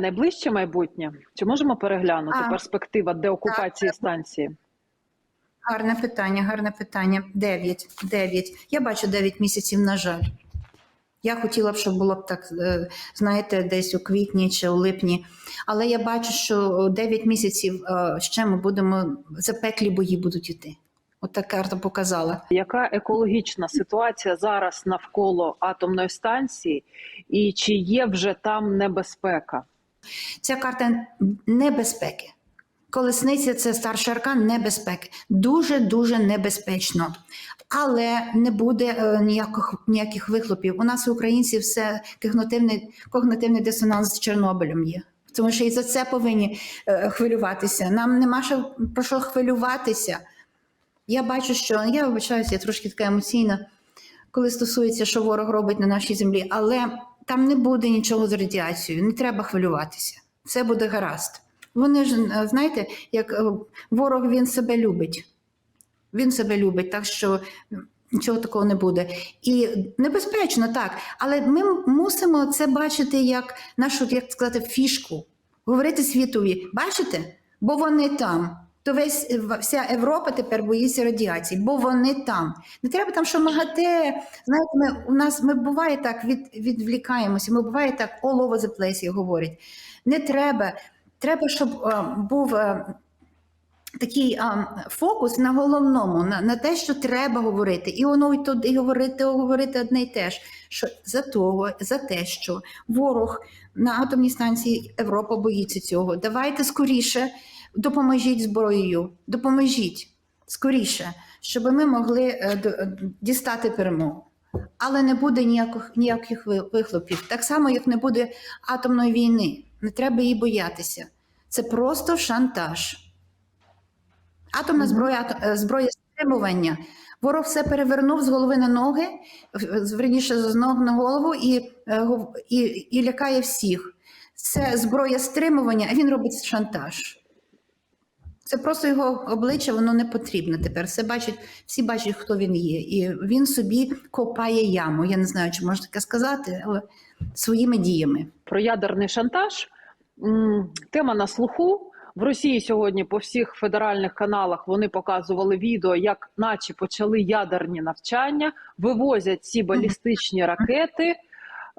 Найближче майбутнє чи можемо переглянути А, перспектива деокупації станції? Гарне питання, гарне питання. Дев'ять. Дев'ять. Я бачу дев'ять місяців, на жаль. Я хотіла б, щоб було б так, е, знаєте, десь у квітні чи у липні. Але я бачу, що 9 місяців е, ще ми будемо запеклі бої будуть йти. От та карта показала. Яка екологічна ситуація зараз навколо атомної станції, і чи є вже там небезпека? Ця карта небезпеки. Колесниця це старший аркан небезпеки. Дуже дуже небезпечно. Але не буде е, ніяких, ніяких вихлопів. У нас у українців все когнитивний, когнитивний дисонанс з Чорнобилем є. Тому що і за це повинні е, хвилюватися. Нам нема що про що хвилюватися. Я бачу, що я вибачаюся, я трошки така емоційна, коли стосується, що ворог робить на нашій землі, але там не буде нічого з радіацією, не треба хвилюватися. Все буде гаразд. Вони ж, е, знаєте, як е, ворог він себе любить. Він себе любить, так що нічого такого не буде. І небезпечно, так. Але ми мусимо це бачити як нашу, як сказати, фішку. Говорити світові, бачите? Бо вони там. То весь вся Європа тепер боїться радіації, бо вони там. Не треба там, що МАГАТЕ. Знаєте, ми у нас ми буває так від, відвлікаємося. Ми буває так all over the place, говорять. Не треба. Треба, щоб е, був е, такий е, фокус на головному, на, на те, що треба говорити, і воно і туди і говорити, говорити одне й те ж. Що за того, за те, що ворог на атомній станції Європа боїться цього. Давайте скоріше допоможіть зброєю, допоможіть скоріше, щоб ми могли е, е, дістати перемогу. Але не буде ніяких, ніяких вихлопів. Так само, як не буде атомної війни. Не треба її боятися. Це просто шантаж. Атомна зброя, е, зброя стримування. Ворог все перевернув з голови на ноги, верніше з ног на голову, і, і, і лякає всіх. Це зброя стримування, а він робить шантаж. Це просто його обличчя, воно не потрібне тепер. Все бачать, всі бачать, хто він є. І він собі копає яму. Я не знаю, чи можна таке сказати, але своїми діями. Про ядерний шантаж тема на слуху. В Росії сьогодні по всіх федеральних каналах вони показували відео, як наче почали ядерні навчання, вивозять ці балістичні ракети.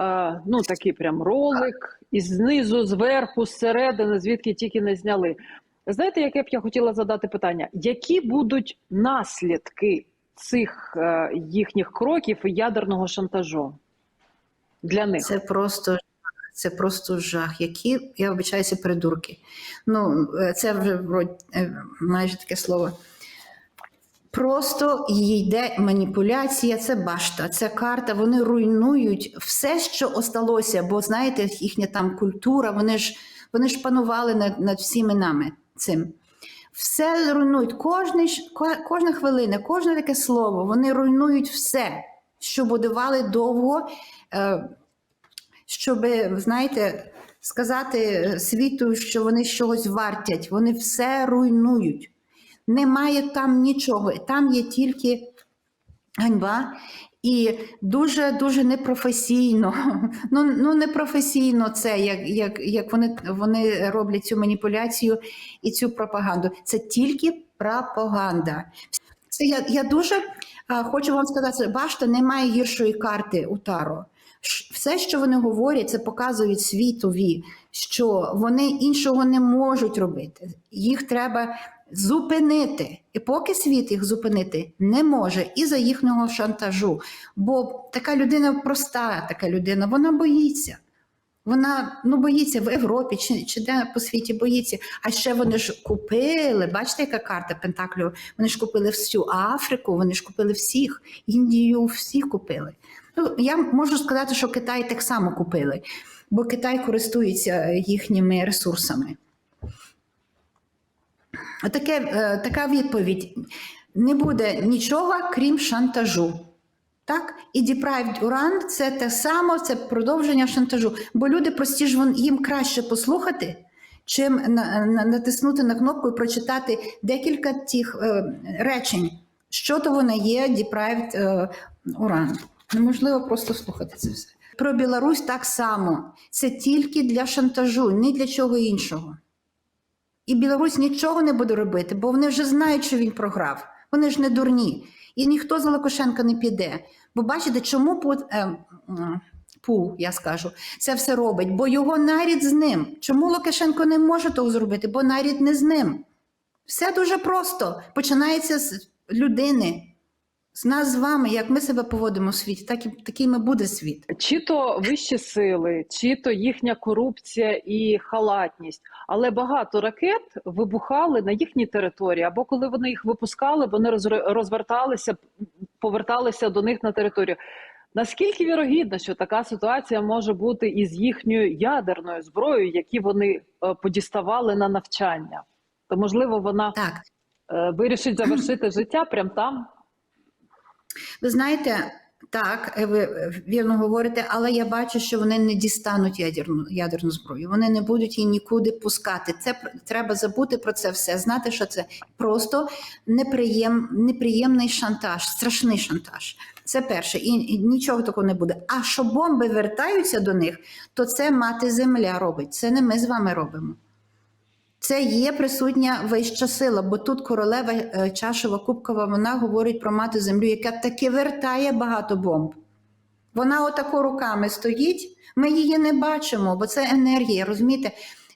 Е, ну такий прям ролик, і знизу, зверху, зсередини, звідки тільки не зняли. Знаєте, яке б я хотіла задати питання? Які будуть наслідки цих е, їхніх кроків і ядерного шантажу для них? Це просто це просто жах. Які, я вибачаюся, придурки. Ну, е, це вже е, майже таке слово. Просто йде маніпуляція, це башта, це карта. Вони руйнують все, що осталося. Бо знаєте, їхня там культура, вони ж вони ж панували над, над всіми нами цим. Все руйнують, кожний, кожна хвилина, кожне таке слово. Вони руйнують все, що будували довго. Е, щоб, знаєте, сказати світу, що вони щось вартять, вони все руйнують. Немає там нічого, там є тільки ганьба. І дуже дуже непрофесійно. Ну, ну непрофесійно це, як, як, як вони, вони роблять цю маніпуляцію і цю пропаганду. Це тільки пропаганда. Це я, я дуже а, хочу вам сказати, башта немає гіршої карти у Таро. Все, що вони говорять, це показують світові, що вони іншого не можуть робити. Їх треба зупинити. І поки світ їх зупинити не може із-за їхнього шантажу. Бо така людина проста, така людина, вона боїться. Вона ну боїться в Європі чи, чи де по світі боїться. А ще вони ж купили. Бачите, яка карта Пентаклю? Вони ж купили всю Африку, вони ж купили всіх, Індію, всіх купили. Ну, я можу сказати, що Китай так само купили, бо Китай користується їхніми ресурсами. Отаке, е, така відповідь: не буде нічого, крім шантажу. Так? І deprived уран це те саме, це продовження шантажу. Бо люди прості ж їм краще послухати, чим на, на, натиснути на кнопку і прочитати декілька тих е, речень, що то воно є deprived е, уран. Неможливо просто слухати це все. Про Білорусь так само. Це тільки для шантажу, ні для чого іншого. І Білорусь нічого не буде робити, бо вони вже знають, що він програв. Вони ж не дурні. І ніхто за Лукашенка не піде. Бо бачите, чому Пу, е, Пу, я скажу, це все робить? Бо його нарід з ним. Чому Лукашенко не може того зробити? Бо нарід не з ним. Все дуже просто. Починається з людини, з нас з вами, як ми себе поводимо в світі, так і таким і буде світ. Чи то вищі сили, чи то їхня корупція і халатність, але багато ракет вибухали на їхній території, або коли вони їх випускали, вони розверталися, поверталися до них на територію. Наскільки вірогідно, що така ситуація може бути із їхньою ядерною зброєю, які вони е, подіставали на навчання? То можливо вона Так. е, вирішить завершити життя прямо там. Ви знаєте, так, е, ви е, вірно говорите, але я бачу, що вони не дістануть ядерну, ядерну зброю. Вони не будуть її нікуди пускати. Це треба забути про це все. Знати, що це просто неприєм, неприємний шантаж, страшний шантаж. Це перше, і, і нічого такого не буде. А що бомби вертаються до них, то це мати земля робить. Це не ми з вами робимо. Це є присутня вища сила, бо тут королева е, чашева кубкова, вона говорить про мати землю, яка таки вертає багато бомб. Вона отако руками стоїть, ми її не бачимо, бо це енергія. Розумієте,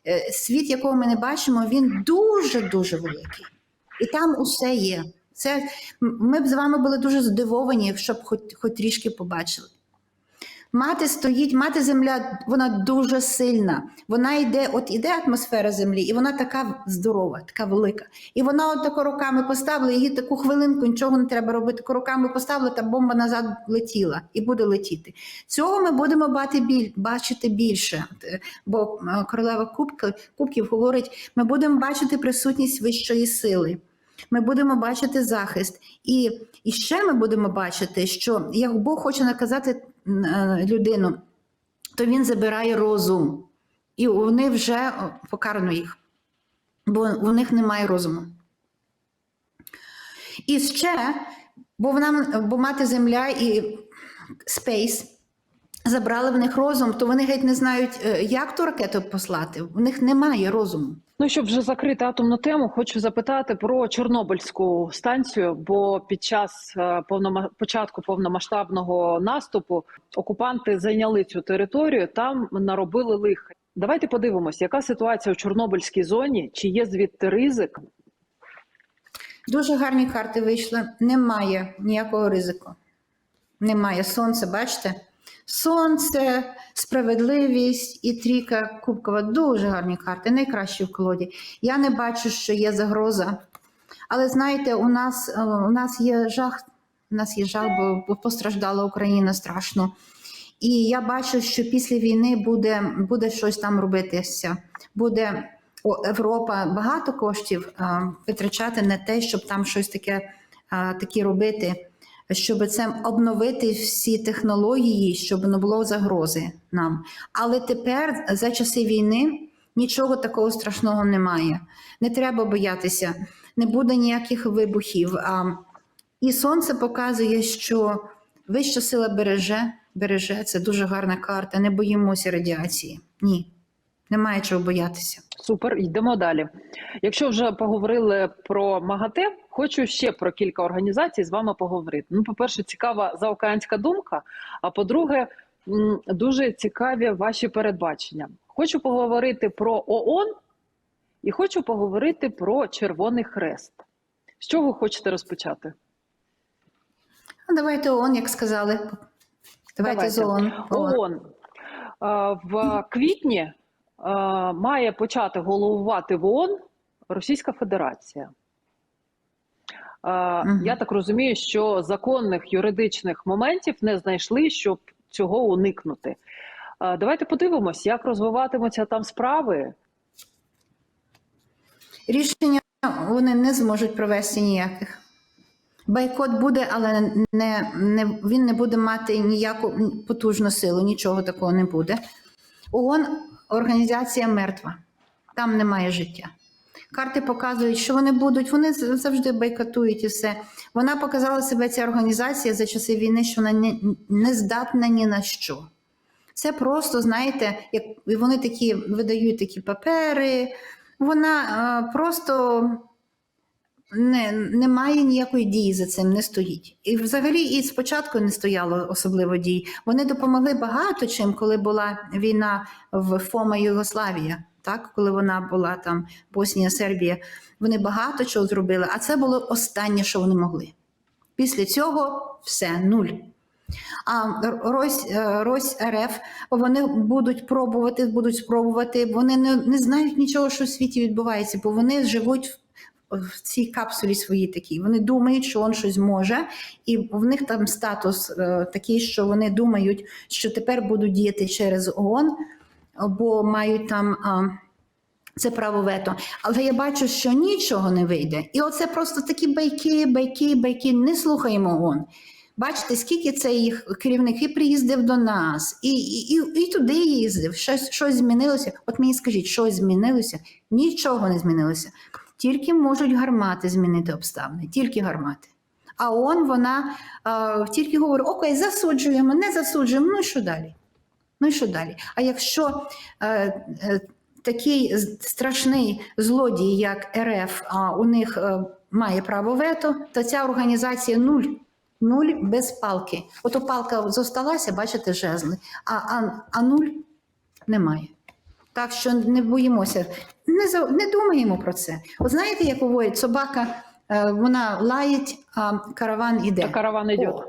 Е, світ, якого ми не бачимо, він дуже-дуже великий. І там усе є. Це, ми б з вами були дуже здивовані, якщо б хоч, хоч трішки побачили. Мати стоїть, мати земля, вона дуже сильна. Вона йде, от іде атмосфера землі, і вона така здорова, така велика. І вона от тако руками поставила, її таку хвилинку, нічого не треба робити. Руками поставила, та бомба назад летіла і буде летіти. Цього ми будемо бачити більше. Е, Бо е, королева Кубки, Кубків говорить: ми будемо бачити присутність вищої сили. Ми будемо бачити захист. І, і ще ми будемо бачити, що як Бог хоче наказати людину, то він забирає розум. І вони вже покарано їх, бо у них немає розуму. І ще, бо вона, бо мати земля і спейс забрали в них розум, то вони геть не знають, е, як ту ракету послати. У них немає розуму. Ну, щоб вже закрити атомну тему, хочу запитати про Чорнобильську станцію. Бо під час е, повнома... початку повномасштабного наступу окупанти зайняли цю територію, там наробили лиха. Давайте подивимося, яка ситуація у Чорнобильській зоні, чи є звідти ризик. Дуже гарні карти вийшли. Немає ніякого ризику. Немає сонця, бачите? Сонце, справедливість і трійка кубкова. Дуже гарні карти, найкращі в колоді. Я не бачу, що є загроза. Але знаєте, у нас, е, у нас є жах, у нас є жах, бо- постраждала Україна страшно. І я бачу, що після війни буде, буде щось там робитися. Буде Європа багато коштів а, витрачати на те, щоб там щось таке, а, таке робити, щоб це обновити всі технології, щоб не було загрози нам. Але тепер, за часи війни, нічого такого страшного немає. Не треба боятися, не буде ніяких вибухів. А, і сонце показує, що вища сила береже, береже це дуже гарна карта. Не боїмося радіації. Ні, немає чого боятися. Супер, йдемо далі. Якщо вже поговорили про МАГАТЕ, хочу ще про кілька організацій з вами поговорити. Ну, по-перше, цікава заокеанська думка. А по-друге, дуже цікаві ваші передбачення. Хочу поговорити про ООН і хочу поговорити про Червоний Хрест. З чого хочете розпочати? Ну, давайте ООН, як сказали. Давайте, з ООН. ООН. В квітні має почати головувати в ООН Російська Федерація. Е, Мгм. Я так розумію, що законних юридичних моментів не знайшли, щоб цього уникнути. Е, Давайте подивимось, як розвиватимуться там справи. Рішення вони не зможуть провести ніяких. Бойкот буде, але не, не, він не буде мати ніяку потужну силу, нічого такого не буде. ООН організація мертва, там немає життя. Карти показують, що вони будуть, вони завжди бойкотують і все. Вона показала себе, ця організація за часи війни, що вона не, здатна ні на що. Це просто, знаєте, як вони такі видають такі папери, вона е, просто не, не має ніякої дії за цим, не стоїть. І взагалі і спочатку не стояло особливо дій. Вони допомогли багато чим, коли була війна в ФОМА Югославія, так? коли вона була там Боснія, Сербія. Вони багато чого зробили, а це було останнє, що вони могли. Після цього все, нуль. А Рось, е, Рось РФ вони будуть пробувати, будуть спробувати. Вони не, не знають нічого, що в світі відбувається, бо вони живуть в цій капсулі своїй такій. Вони думають, що він щось може, і в них там статус е, такий, що вони думають, що тепер будуть діяти через ООН, бо мають там. Це право вето. Але я бачу, що нічого не вийде. І оце просто такі байки, байки, байки. Не слухаємо ООН. Бачите, скільки це їх керівники приїздив до нас, і, і, і, і туди їздив. Щось, щось змінилося. От мені скажіть, щось змінилося? Нічого не змінилося. Тільки можуть гармати змінити обставини, тільки гармати. А ООН, вона е, тільки говорить: окей, засуджуємо, не засуджуємо. Ну і що далі? Ну і що далі? А якщо е, е, такий страшний злодій, як РФ, а у них е, має право вето, то ця організація нуль. Нуль без палки. Ото палка зосталася, бачите, жезли, а, а, а нуль немає. Так що не боїмося, не, за- не думаємо про це. От знаєте, як говорять, собака е, вона лаїть, а караван іде. Караван йде. О,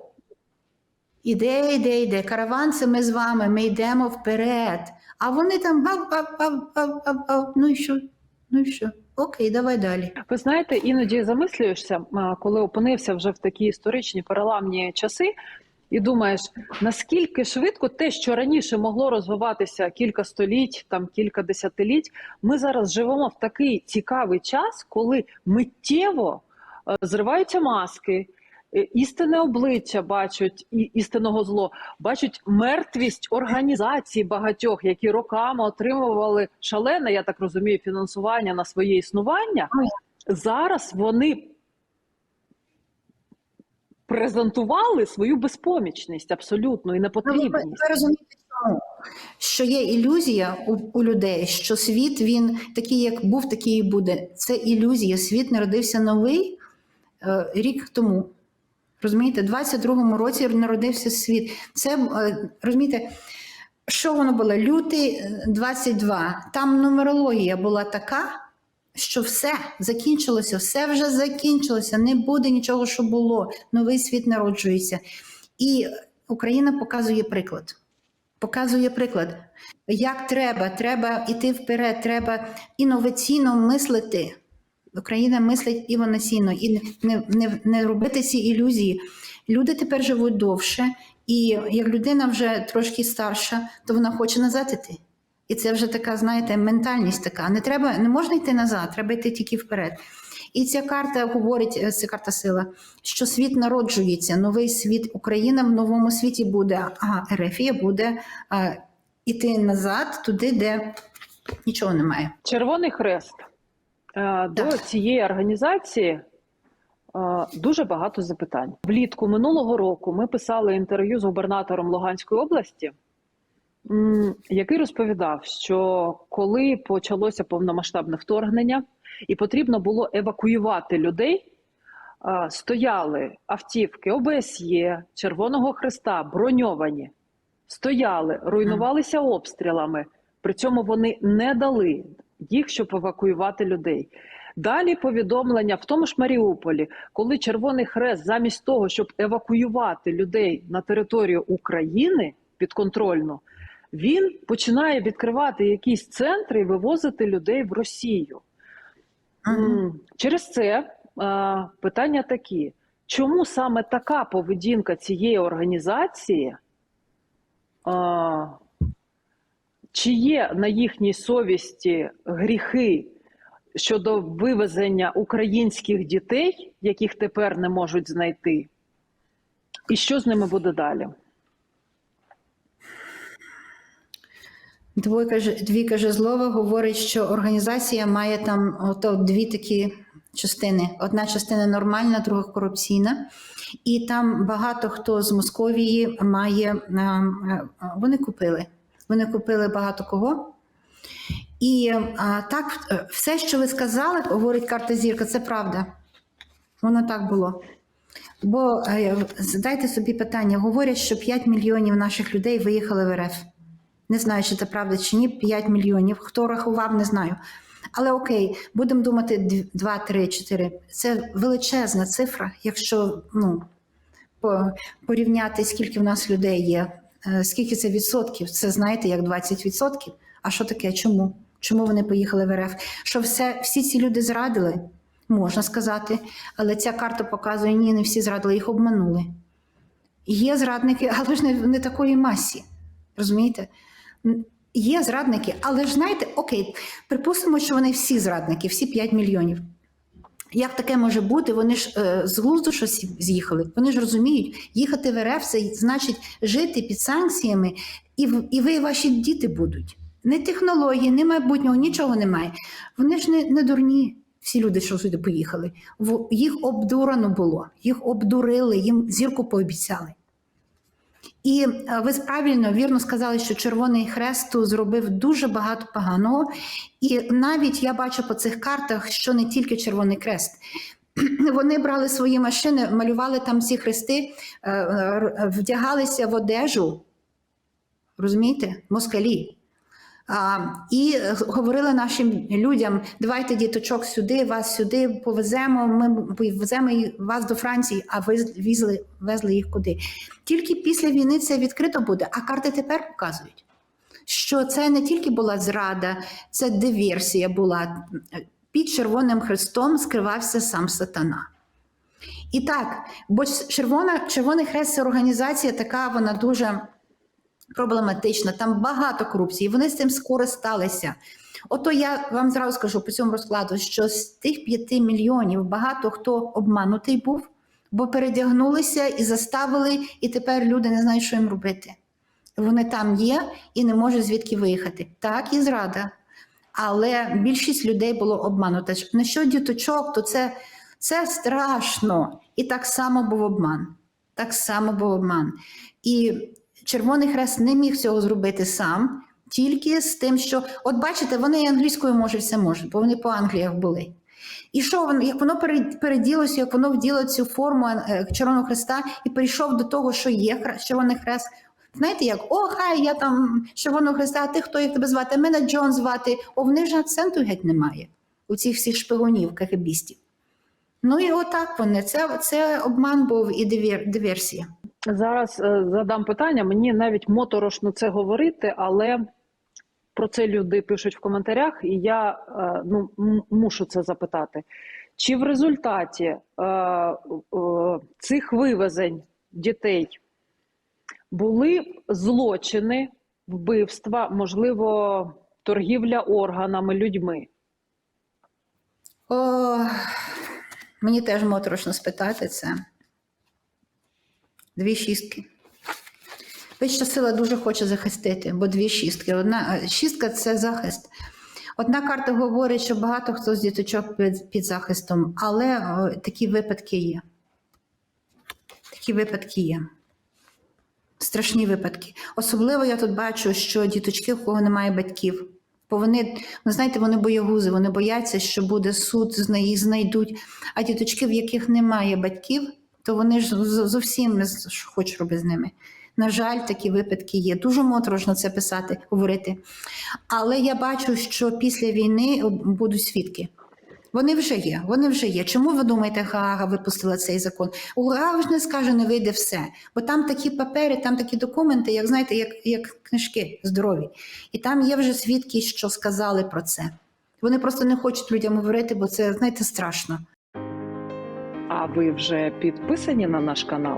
Іде, іде, іде. Караван це ми з вами, ми йдемо вперед. А вони там гав, гав. Ну і що? Ну і що? Окей, давай далі. Ви знаєте, іноді замислюєшся, коли опинився вже в такі історичні переламні часи, і думаєш, наскільки швидко те, що раніше могло розвиватися кілька століть, там кілька десятиліть, ми зараз живемо в такий цікавий час, коли миттєво е, зриваються маски. е, Істинне обличчя бачать і істинного зло, бачать мертвість організацій багатьох, які роками отримували шалене, я так розумію, фінансування на своє існування. Зараз вони презентували свою безпомічність абсолютно і ви, непотрібність. ви розумієте, чому? Що є ілюзія у, у людей, що світ він такий, як був, такий і буде. Це ілюзія. Світ народився новий е, рік тому. Розумієте, в 22-му році народився світ. Це е, розумієте, що воно було? Лютий е, 22. Там нумерологія була така, що все закінчилося, все вже закінчилося, не буде нічого, що було. Новий світ народжується. І Україна показує приклад. Показує приклад, як треба, треба йти вперед, треба інноваційно мислити. Україна мислить інноваційно і не, не, не робити ці ілюзії. Люди тепер живуть довше, і як людина вже трошки старша, то вона хоче назад іти. І це вже така, знаєте, ментальність така. Не треба, не можна йти назад, треба йти тільки вперед. І ця карта говорить, е, це карта сила, що світ народжується, новий світ, Україна в новому світі буде, а Ерефія буде а, іти назад, туди, де нічого немає. Червоний хрест Е, до Так. цієї організації е, дуже багато запитань. Влітку минулого року ми писали інтерв'ю з губернатором Луганської області, який розповідав, що коли почалося повномасштабне вторгнення і потрібно було евакуювати людей, стояли автівки ОБСЄ, Червоного Хреста, броньовані, стояли, руйнувалися обстрілами. При цьому вони не дали їх, щоб евакуювати людей. Далі повідомлення в тому ж Маріуполі, коли Червоний Хрест, замість того, щоб евакуювати людей на територію України підконтрольно, він починає відкривати якісь центри і вивозити людей в Росію. М, Через це е, питання такі: чому саме така поведінка цієї організації? е, Чи є на їхній совісті гріхи щодо вивезення українських дітей, яких тепер не можуть знайти? І що з ними буде далі? Двойка двійка жезлова говорить, що організація має там ото дві такі частини. Одна частина нормальна, друга корупційна. І там багато хто з Московії має. е, е, Вони купили. Вони купили багато кого. І а, так, е, все, що ви сказали, говорить карта зірка, це правда. Воно так було. Бо задайте собі питання: говорять, що 5 мільйонів наших людей виїхали в РФ. Не знаю, чи це правда чи ні. 5 мільйонів. Хто рахував, не знаю. Але окей, будемо думати 2, 3, 4. Це величезна цифра, якщо ну, порівняти, скільки в нас людей є, е, скільки це відсотків. Це знаєте, як 20 відсотків. А що таке? Чому? Чому вони поїхали в РФ? Що все, всі ці люди зрадили? Можна сказати, але ця карта показує, ні, не всі зрадили, їх обманули. Є зрадники, але ж не, не такої масі. Розумієте? Є зрадники, але ж знаєте, окей, припустимо, що вони всі зрадники, всі 5 мільйонів. Як таке може бути? Вони ж е, з глузду щось з'їхали. Вони ж розуміють, їхати в РФ це значить жити під санкціями, і, і ви, і ваші діти будуть. Не технології, не майбутнього, нічого немає. Вони ж не, не дурні. Всі люди, що сюди поїхали. Їх обдурано було, їх обдурили, їм зірку пообіцяли. І е, ви правильно вірно сказали, що Червоний Хрест зробив дуже багато поганого. І навіть я бачу по цих картах, що не тільки Червоний Хрест. Вони брали свої машини, малювали там всі хрести, е, е, вдягалися в одежу, розумієте, москалі. І е, говорили нашим людям: давайте діточок сюди, вас сюди повеземо. Ми повеземо вас до Франції, а ви візли, везли їх куди. Тільки після війни це відкрито буде, а карти тепер показують, що це не тільки була зрада, це диверсія була. Під Червоним Хрестом скривався сам сатана. І так, бо Червона, Червоний Хрест це організація така, вона дуже проблематична, там багато корупції, вони з цим скористалися. Ото я вам зразу скажу по цьому розкладу, що з тих 5 мільйонів багато хто обманутий був, бо передягнулися і заставили, і тепер люди не знають, що їм робити. Вони там є і не можуть звідки виїхати. Так, і зрада. Але більшість людей було обмануто. На що діточок, то це, це страшно. І так само був обман. Так само був обман. І Червоний Хрест не міг цього зробити сам, тільки з тим, що, от бачите, вони і англійською може все можуть, бо вони по Англіях були. І що воно, як воно переділося, як воно вділо цю форму е, Червоного Хреста і прийшов до того, що є Червоний Хрест. Знаєте, як о, хай я там Червоного Хреста, а ти хто як тебе звати? Мене Джон звати. О, в них же акценту геть немає у цих всіх шпигунів, кагебістів. Ну і отак вони. Це, це обман був і дивер, диверсія. Зараз е, задам питання. Мені навіть моторошно це говорити, але про це люди пишуть в коментарях, і я е, ну, мушу це запитати. Чи в результаті е, е, цих вивезень дітей були злочини, вбивства, можливо, торгівля органами, людьми? О, мені теж моторошно спитати це. Дві шістки. Вища сила дуже хоче захистити, бо дві шістки. Одна е, шістка це захист. Одна карта говорить, що багато хто з діточок під, під захистом, але о, такі випадки є. Такі випадки є. Страшні випадки. Особливо я тут бачу, що діточки, у кого немає батьків. Бо вони, ви знаєте, вони боягузи, вони бояться, що буде суд, їх знайдуть. А діточки, в яких немає батьків, то вони ж зовсім не хочуть робити з ними. На жаль, такі випадки є. Дуже моторошно це писати, говорити. Але я бачу, що після війни будуть свідки. Вони вже є, вони вже є. Чому ви думаєте, Гаага випустила цей закон? У Гаага ж не скаже, не вийде все. Бо там такі папери, там такі документи, як знаєте, як, як книжки здорові. І там є вже свідки, що сказали про це. Вони просто не хочуть людям говорити, бо це, знаєте, страшно. А ви вже підписані на наш канал?